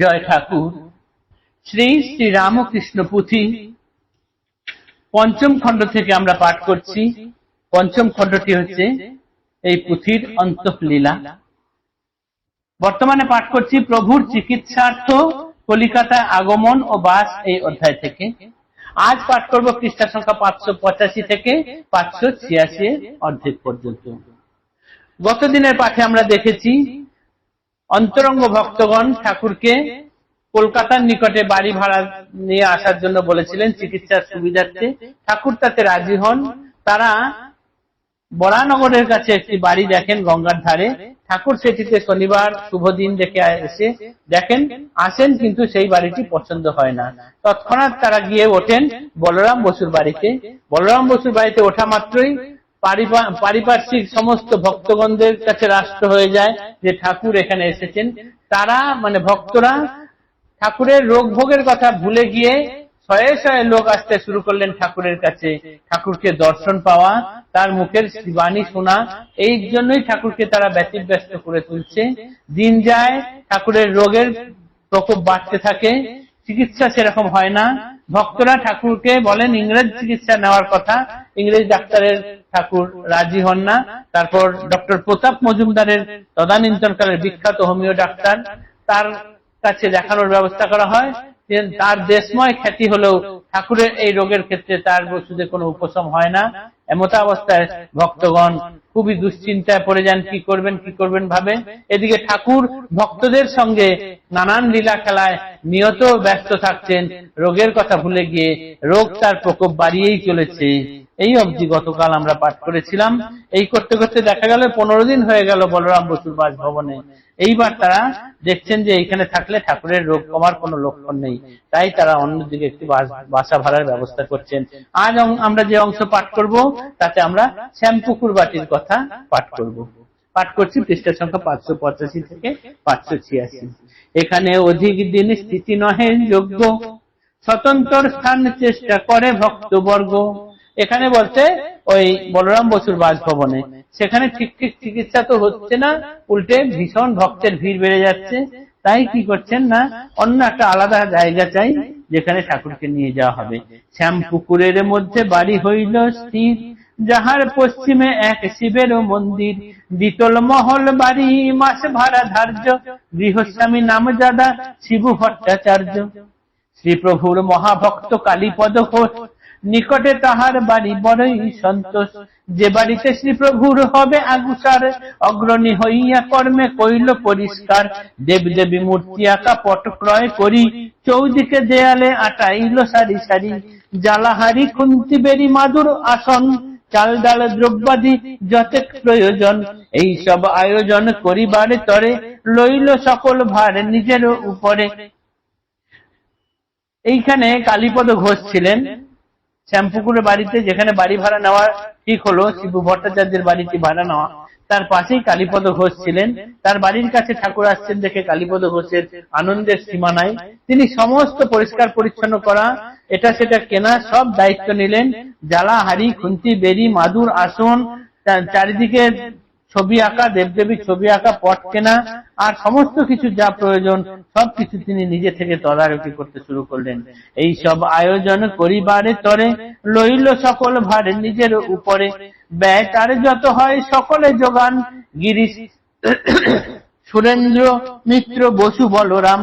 জয় ঠাকুর। শ্রী শ্রী রামকৃষ্ণ পুঁথি পঞ্চম খণ্ড থেকে আমরা পাঠ করছি। পঞ্চম খণ্ডটি হচ্ছে এই পুঁথির অন্তঃলীলা। বর্তমানে পাঠ করছি প্রভুর চিকিৎসার্থ কলিকাতায় আগমন ও বাস এই অধ্যায় থেকে। আজ পাঠ করব পৃষ্ঠা সংখ্যা পাঁচশো পঁচাশি থেকে পাঁচশো ছিয়াশি অর্ধেক পর্যন্ত। গত দিনের পাঠে আমরা দেখেছি অন্তরঙ্গ ভক্তগণ ঠাকুরকে কলকাতার নিকটে বাড়ি ভাড়া নিয়ে আসার জন্য বলেছিলেন চিকিৎসার সুবিধার্থে। ঠাকুর তাতে রাজি হন। তারা বরানগরের কাছে একটি বাড়ি দেখেন গঙ্গার ধারে। ঠাকুর সেটিতে শনিবার শুভ দিন দেখে এসে দেখেন, আসেন কিন্তু সেই বাড়িটি পছন্দ হয় না। তৎক্ষণাৎ তারা গিয়ে ওঠেন বলরাম বসুর বাড়িতে। বলরাম বসুর বাড়িতে ওঠা মাত্রই পারিপার্শ্বিক সমস্ত ভক্তগণদের কাছে রাষ্ট্র হয়ে যায় যে ঠাকুর এখানে এসেছেন। তারা মানে ভক্তরা, ঠাকুরের রোগ ভোগের কথা ভুলে গিয়ে শয়ে শয়ে লোক আসতে শুরু করলেন ঠাকুরের কাছে। ঠাকুরকে দর্শন পাওয়া, তার মুখের বাণী শোনা, এই জন্যই ঠাকুরকে তারা ব্যতিব্যস্ত করে তুলছে। দিন যায়, ঠাকুরের রোগের প্রকোপ বাড়তে থাকে, চিকিৎসা সেরকম হয় না। ভক্তরা ঠাকুরকে বলেন, ইংরেজ চিকিৎসা নেওয়ার কথা ইংরেজ ডাক্তারের ঠাকুর রাজি হন না। তারপর ডক্টর প্রতাপ মজুমদারের তদানীন্তনকালের বিখ্যাত হোমিও ডাক্তার তার কাছে দেখানোর ব্যবস্থা করা হয় তার দেশময় খ্যাতি হলেও ঠাকুরের এই রোগের ক্ষেত্রে তার ওষুধে কোনো উপশম হয় না। এমতা অবস্থায় ভক্তগণ খুবই দুশ্চিন্তায় পড়ে যান, কি করবেন কি করবেন ভাবে এদিকে ঠাকুর ভক্তদের সঙ্গে নানান লীলা খেলায় নিয়ত ব্যস্ত থাকছেন। রোগের কথা ভুলে গিয়ে রোগ তার প্রকোপ বাড়িয়েই চলেছে। এই অবধি গতকাল আমরা পাঠ করেছিলাম। এই করতে করতে দেখা গেল, পনেরো দিন হয়ে গেল বলরাম বসুর বাসভবনে। এইবার তারা দেখছেন যে এইখানে থাকলে ঠাকুরের রোগ কমার কোনো লক্ষণ নেই। তাই তারা অন্যদিকে একটি বাসা ভাড়ার ব্যবস্থা করছেন। আজ আমরা যে অংশ পাঠ করব, তাতে আমরা শ্যামপুকুর বাটির কথা পাঠ করব। পাঠ করছি পৃষ্ঠা সংখ্যা পাঁচশো পঁচাশি থেকে পাঁচশো ছিয়াশি। এখানে অধিক দিন স্থিতি নহে, যোগ্য। স্বতন্ত্র স্থান চেষ্টা করে ভক্তবর্গ। এখানে বলতে ওই বলরাম বসুর বাসভবনে। সেখানে ঠিক ঠিক চিকিৎসা তো হচ্ছে না, উল্টে ভীষণ ভক্তের ভিড় বেড়ে যাচ্ছে। তাই কি করছেন না, অন্য একটা আলাদা জায়গা চাই, যেখানে ঠাকুরকে নিয়ে যাওয়া হবে। শ্যামপুকুরের মধ্যে বাড়ি হইল স্থির, যাহার পশ্চিমে এক শিবের মন্দির। দ্বিতল মহল বাড়ি, মাস ভাড়া ধার্য, গৃহস্বামী নাম নামজাদা শিবু ভট্টাচার্য। শ্রীপ্রভুর মহাভক্ত কালীপদ ঘোষ নিকটে তাহার বাড়ি বড়ই সন্তোষ। যে বাড়িতে শ্রীপ্রভুর হবে আগুসার, অগ্রণী হইয়া কর্মে কইল পরিষ্কার। দেবদেবী মূর্তি আঁকা পট ক্রয় করি, চৌদিকে দেয়ালে আটাইল সারি সারি। জালাহারি খুন্তি বেরি মাদুর আসন, চাল ডাল দ্রব্যাদি যতেক প্রয়োজন। এই সব আয়োজন করিবার তরে লইল সকল ভার নিজের উপরে। এইখানে কালীপদ ঘোষ ছিলেন। শ্যামপুকুরের বাড়িতে, যেখানে বাড়ি ভাড়া নেওয়া ঠিক হলো, শিবু ভট্টাচার্যের বাড়িটি ভাড়া নেওয়া। তার পাশেই কালীপদ ঘোষ ছিলেন। তার বাড়ির কাছে ঠাকুর আসছেন দেখে কালীপদ ঘোষের আনন্দের সীমা নাই। তিনি সমস্ত পরিষ্কার পরিচ্ছন্ন করা, এটা সেটা কেনা, সব দায়িত্ব নিলেন। জ্বালা, হাড়ি, খুন্তি, বেরি, মাদুর, আসন চারিদিকে ছবি আঁকা দেবদেবীর ছবি আঁকা, পট কেনা, আর সমস্ত কিছু যা প্রয়োজন সব কিছু তিনি নিজে থেকে তদারকি করতে শুরু করলেন। এই সব আয়োজন করিবারে তরে লইল সকল ভার নিজের উপরে। ব্যয় তার যত হয় সকলে যোগান। গিরিশ, সুরেন্দ্র, মিত্র, বসু, বলরাম,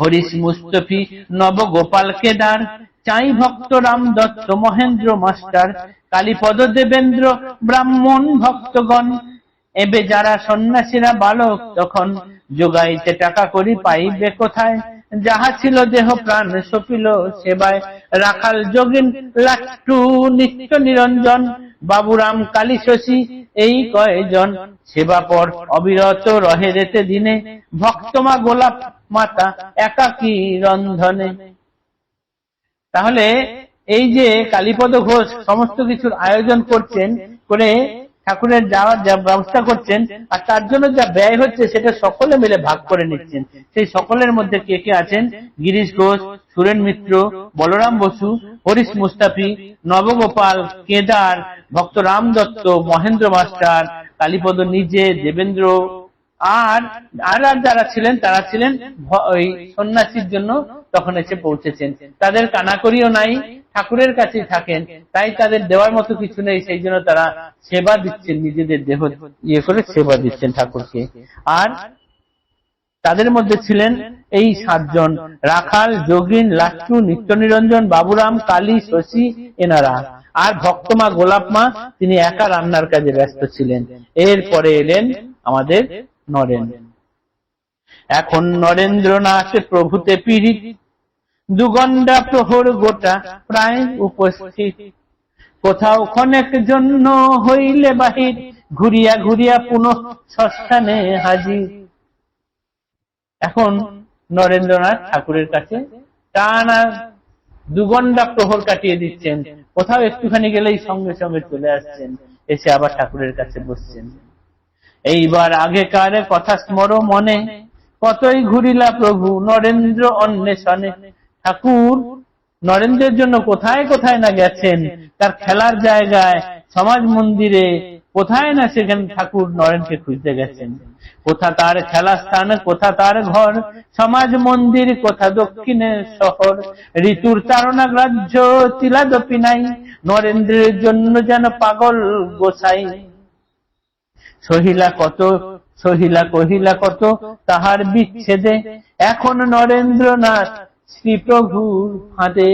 হরিশ, মুস্তফি নবগোপাল কেদার চাই ভক্ত রাম দত্ত, মহেন্দ্র মাস্টার, কালীপদ দেবেন্দ্র, ব্রাহ্মণ ভক্তগণ। এবে যারা সন্ন্যাসীরা বালক তখন যোগাইতে টাকা করি পাইবে কোথায়? যাহা ছিল দেহ প্রাণ সপিল সেবায়। রাখাল যোগিন, লাট্টু নিত্য নিরঞ্জন, বাবুরাম কালী শশী এই কয়জন। সেবা পর অবিরত রহে রেতে দিনে। ভক্তমা গোলাপ মাতা একাকী রন্ধনে। তাহলে এই যে কালীপদ ঘোষ সমস্ত কিছুর আয়োজন করছেন, করে ঠাকুরের যাওয়ার যা ব্যবস্থা করছেন, আর তার জন্য যা ব্যয় হচ্ছে সেটা সকলে মিলে ভাগ করে নিচ্ছেন। সেই সকলের মধ্যে কে কে আছেন? গিরিশ ঘোষ, সুরেন মিত্র, বলরাম বসু, হরিশ মুস্তাফি, নবগোপাল, কেদার, ভক্ত রাম দত্ত, মহেন্দ্র মাস্টার, কালীপদ নিজে, দেবেন্দ্র, আর আর যারা ছিলেন, তারা ছিলেন ওই সন্ন্যাসীর জন্য তখন এসে পৌঁছেছেন। তাদের কানাকড়িও নাই, ঠাকুরের কাছেই থাকেন। তাই তাদের দেওয়ার মতো কিছু নেই, সেই জন্য তারা সেবা দিচ্ছেন, নিজেদের দেহ ইয়ে করে সেবা দিচ্ছেন ঠাকুরকে। আর তাদের মধ্যে ছিলেন এই সাতজন, রাখাল যোগিন লাট্টু নিত্য নিরঞ্জন বাবুরাম, কালী, শশী, এনারা। আর ভক্তমা গোলাপ মা, তিনি একা রান্নার কাজে ব্যস্ত ছিলেন। এরপরে এলেন আমাদের নরেন। এখন নরেন্দ্রনাথ প্রভুতে পীড়িত। দুগন্ডা প্রহর গোটা প্রায় উপস্থিত। কোথাও ক্ষণেক জন্য হইলে বাহির, ঘুরিয়া ঘুরিয়া পুনঃ সস্থানে হাজির। এখন নরেন্দ্রনাথ ঠাকুরের কাছে টানা দুগন্ডা প্রহর কাটিয়ে দিচ্ছেন। কোথাও একটুখানি গেলেই সঙ্গে সঙ্গে চলে আসছেন, এসে আবার ঠাকুরের কাছে বসছেন। এইবার আগেকার কথা স্মর মনে কতই ঘুরিলা প্রভু, নরেন্দ্র অন্বেষণে। ঠাকুর, নরেন্দ্রের জন্য কোথায় কোথায় না গেছেন? তার খেলার জায়গায়, সমাজ মন্দিরে, কোথায় না সেখানে ঠাকুর নরেনকে খুঁজতে গেছেন? কোথা তার খেলা স্থান, কোথা তার ঘর? সমাজ মন্দির, কোথা দক্ষিণে শহর? ঋতুর চারণা গ্রাহ্য তিলাদপি নাই। নরেন্দ্রের জন্য যেন পাগল গোসাই। সহিলা কত সহিলা কহিলা কত তাহার বিচ্ছেদে। এখন নরেন্দ্রনাথ শ্রীপ্রভুর ফাঁদে।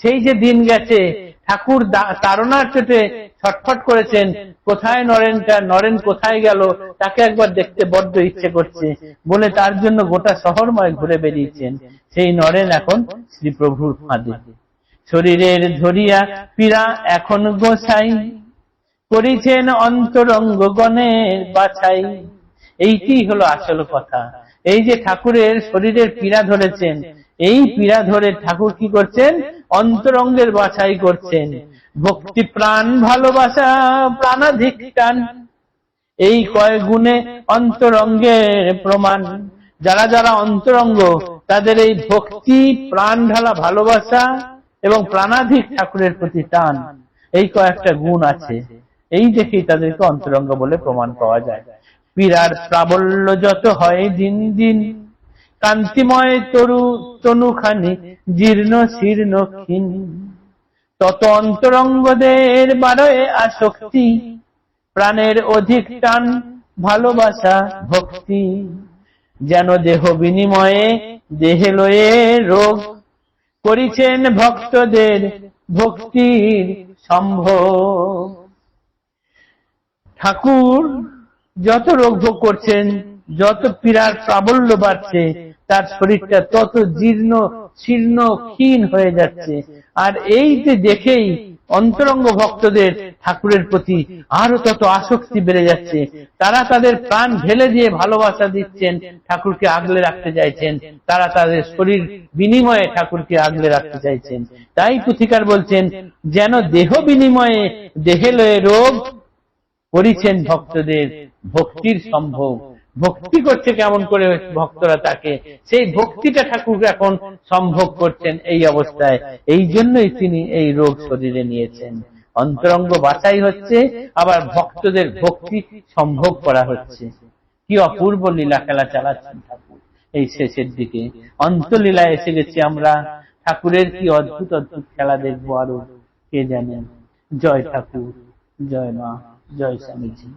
সেই যে দিন গেছে, ঠাকুর তাড়নার চোটে ছটফট করেছেন। কোথায় নরেনটা, নরেন কোথায় গেল, তাকে একবার দেখতে বড্ড ইচ্ছে করছে। বলে তার জন্য গোটা শহরময় ঘুরে বেরিয়েছেন সেই নরেন এখন শ্রীপ্রভুর ফাঁদে। শরীরের ধরিয়া পীড়া এখন গোসাই। করেছেন অন্তরঙ্গ গণের বাছাই। এইটি হলো আসল কথা। এই যে ঠাকুরের শরীরের পীড়া ধরেছেন, এই পীড়া ধরে ঠাকুর কি করছেন? অন্তরঙ্গের বাছাই করছেন। ভক্তি প্রাণ ভালোবাসা প্রাণাধিক এই কয় গুণে অন্তরঙ্গের প্রমাণ। যারা যারা অন্তরঙ্গ, তাদের এই ভক্তি, প্রাণ ঢালা ভালোবাসা এবং প্রাণাধিক ঠাকুরের প্রতি টান। এই কয়েকটা গুণ আছে। এই দেখেই তাদেরকে অন্তরঙ্গ বলে প্রমাণ পাওয়া যায়। পীড়ার প্রাবল্য যত হয় দিন দিন কান্তিময় তরু তনুখানি, জীর্ণ শীর্ণ ক্ষীণ। তত অন্তরঙ্গদের বারোয় আসক্তি, প্রাণের অধিক টান, ভালোবাসা, ভক্তি। যেন দেহ বিনিময়ে, দেহে লয়ে রোগ করিছেন ভক্তদের ভক্তির সম্ভব ঠাকুর যত রোগ ভোগ করছেন, যত পীড়ার প্রাবল্য বাড়ছে, তার শরীরটা তত জীর্ণ, শীর্ণ, ক্ষীণ হয়ে যাচ্ছে। আর এই যে দেখেই অন্তরঙ্গ ভক্তদের ঠাকুরের প্রতি আরও তত আসক্তি বেড়ে যাচ্ছে। তারা তাদের প্রাণ ঢেলে দিয়ে ভালোবাসা দিচ্ছেন, ঠাকুরকে আগলে রাখতে চাইছেন। তারা তাদের শরীর বিনিময়ে ঠাকুরকে আগলে রাখতে চাইছেন। তাই পুথিকার বলছেন, যেন দেহ বিনিময়ে দেহে লয়ে রোগ করিছেন ভক্তদের ভক্তির সম্ভব ভক্তি করছে কেমন করে ভক্তরা তাকে? সেই ভক্তিটা ঠাকুর এখন সম্ভব করছেন এই অবস্থায়। এই জন্যই তিনি এই রোগ শরীরে নিয়েছেন। অন্তরঙ্গ বাছাই হচ্ছে, আবার ভক্তদের ভক্তি সম্ভব করা হচ্ছে। কি অপূর্ব লীলা খেলা চালাচ্ছেন ঠাকুর এই শেষের দিকে। অন্তলীলা এসে গেছি আমরা। ঠাকুরের কি অদ্ভুত অদ্ভুত খেলা দেখব আরও, কে জানেন জয় ঠাকুর, জয় মা। জয় স্বামীজি